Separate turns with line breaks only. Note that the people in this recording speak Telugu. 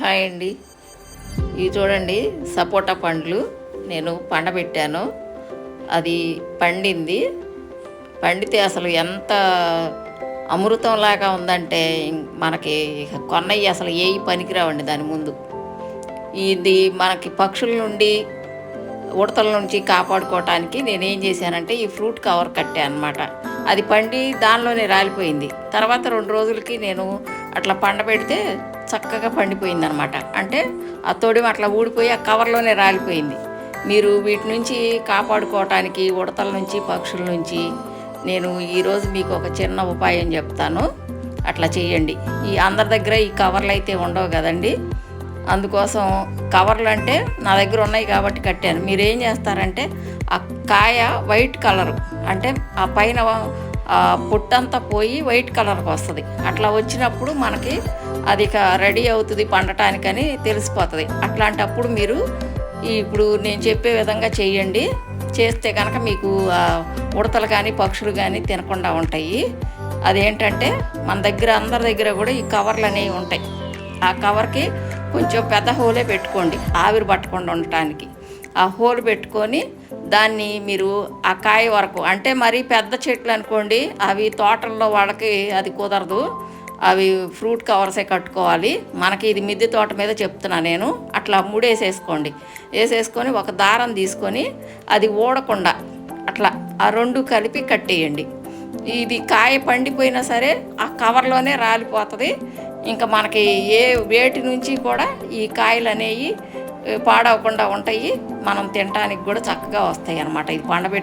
హాయ్ అండి. ఇవి చూడండి సపోటా పండ్లు. నేను పండబెట్టాను. అది పండింది. పండితే అసలు ఎంత అమృతంలాగా ఉందంటే మనకి కొన్నయ్యి అసలు ఏవి పనికిరావండి దాని ముందు. ఇది మనకి పక్షుల నుండి ఉడతల నుంచి కాపాడుకోవటానికి నేను ఏం చేశానంటే ఈ ఫ్రూట్ కవర్ కట్టాను అనమాట అది పండి దానిలోనే రాలిపోయింది. తర్వాత రెండు రోజులకి నేను అట్లా పండబెడితే చక్కగా పండిపోయింది అనమాట అంటే ఆ తొడిమ అట్లా ఊడిపోయి ఆ కవర్లోనే రాలిపోయింది. మీరు వీటి నుంచి కాపాడుకోవటానికి ఉడతల నుంచి పక్షుల నుంచి నేను ఈరోజు మీకు ఒక చిన్న ఉపాయం చెప్తాను. అట్లా చేయండి ఈ అందరి దగ్గర ఈ కవర్లు అయితే ఉండవు కదండి. అందుకోసం కవర్లు అంటే నా దగ్గర ఉన్నాయి కాబట్టి కట్టాను. మీరు ఏం చేస్తారంటే ఆ కాయ వైట్ కలరు అంటే ఆ పైన ఆ పుట్టంతా పోయి వైట్ కలర్కి వస్తుంది. అట్లా వచ్చినప్పుడు మనకి అది ఇక రెడీ అవుతుంది పండటానికని తెలిసిపోతుంది. అట్లాంటప్పుడు మీరు ఇప్పుడు నేను చెప్పే విధంగా చేయండి. చేస్తే కనుక మీకు ఉడతలు కానీ పక్షులు కానీ తినకుండా ఉంటాయి. అదేంటంటే మన దగ్గర అందరి దగ్గర కూడా ఈ కవర్లు అనేవి ఉంటాయి. ఆ కవర్కి కొంచెం పెద్ద హోలే పెట్టుకోండి ఆవిరి పట్టకుండా ఉండటానికి. ఆ హోల్ పెట్టుకొని దాన్ని మీరు ఆ కాయ వరకు అంటే మరీ పెద్ద చెట్లు అనుకోండి అవి తోటల్లో వాళ్ళకి అది కుదరదు. అవి ఫ్రూట్ కవర్సే కట్టుకోవాలి. మనకి ఇది మిద్దె తోట మీద చెప్తున్నా నేను. అట్లా మూడేసేసుకోండి. వేసేసుకొని ఒక దారం తీసుకొని అది ఊడకుండా అట్లా ఆ రెండు కలిపి కట్టేయండి. ఇది కాయ పండిపోయినా సరే ఆ కవర్లోనే రాలిపోతుంది. ఇంకా మనకి ఏ వేటి నుంచి కూడా ఈ కాయలు అనేవి పాడవకుండా ఉంటాయి. మనం తినడానికి కూడా చక్కగా వస్తాయి అన్నమాట. ఇది పండబెట్టు